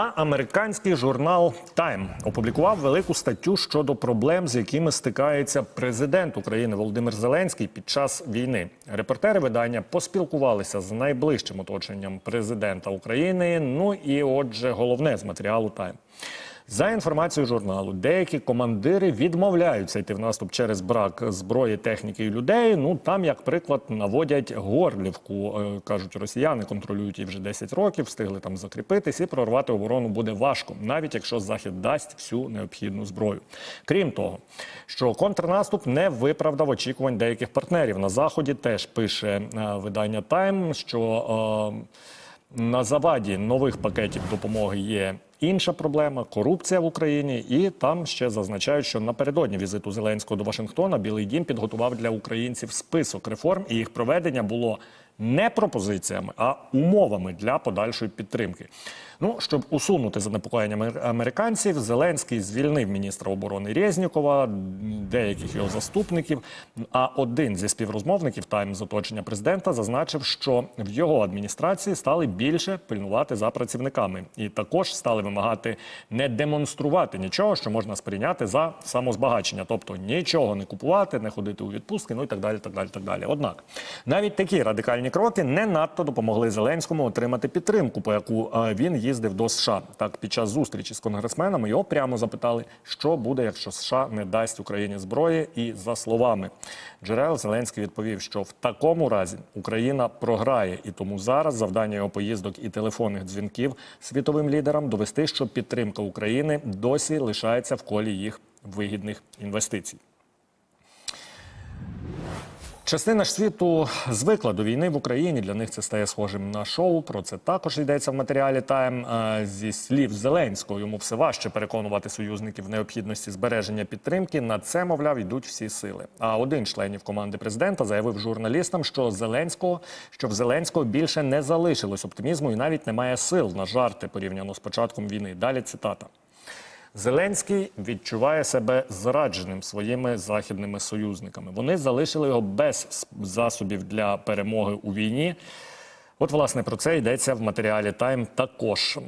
А американський журнал Time опублікував велику статтю щодо проблем, з якими стикається президент України Володимир Зеленський під час війни. Репортери видання поспілкувалися з найближчим оточенням президента України. Ну і, отже, головне з матеріалу Time. За інформацією журналу, деякі командири відмовляються йти в наступ через брак зброї, техніки і людей. Ну там, як приклад, наводять горлівку. Е, кажуть, росіяни контролюють її вже 10 років, встигли там закріпитись, і прорвати оборону буде важко, навіть якщо захід дасть всю необхідну зброю. Крім того, що контрнаступ не виправдав очікувань деяких партнерів на заході. Теж пише е, видання Тайм, що е, на заваді нових пакетів допомоги є інша проблема корупція в Україні. І там ще зазначають, що напередодні візиту Зеленського до Вашингтона Білий Дім підготував для українців список реформ, і їх проведення було не пропозиціями, а умовами для подальшої підтримки. Ну, щоб усунути занепокоєння американців, Зеленський звільнив міністра оборони Резнікова, деяких його заступників. А один зі співрозмовників тайм з оточення президента зазначив, що в його адміністрації стали більше пильнувати за працівниками, і також стали вимагати не демонструвати нічого, що можна сприйняти за самозбагачення, тобто нічого не купувати, не ходити у відпустки, ну і так далі. Так далі, так далі. Однак навіть такі радикальні кроки не надто допомогли Зеленському отримати підтримку, по яку е, він їздив до США. Так, під час зустрічі з конгресменами його прямо запитали, що буде, якщо США не дасть Україні зброї. І за словами джерел Зеленський відповів, що в такому разі Україна програє, і тому зараз завдання його поїздок і телефонних дзвінків світовим лідерам довести, що підтримка України досі лишається в колі їх вигідних інвестицій. Частина ж світу звикла до війни в Україні. Для них це стає схожим на шоу. Про це також йдеться в матеріалі Тайм. Е, Зі слів Зеленського йому все важче переконувати союзників в необхідності збереження підтримки. На це, мовляв, йдуть всі сили. А один членів команди президента заявив журналістам, що Зеленського, що в Зеленського більше не залишилось оптимізму і навіть немає сил на жарти порівняно з початком війни. Далі цитата. Зеленський відчуває себе зрадженим своїми західними союзниками. Вони залишили його без засобів для перемоги у війні. От, власне, про це йдеться в матеріалі Тайм також.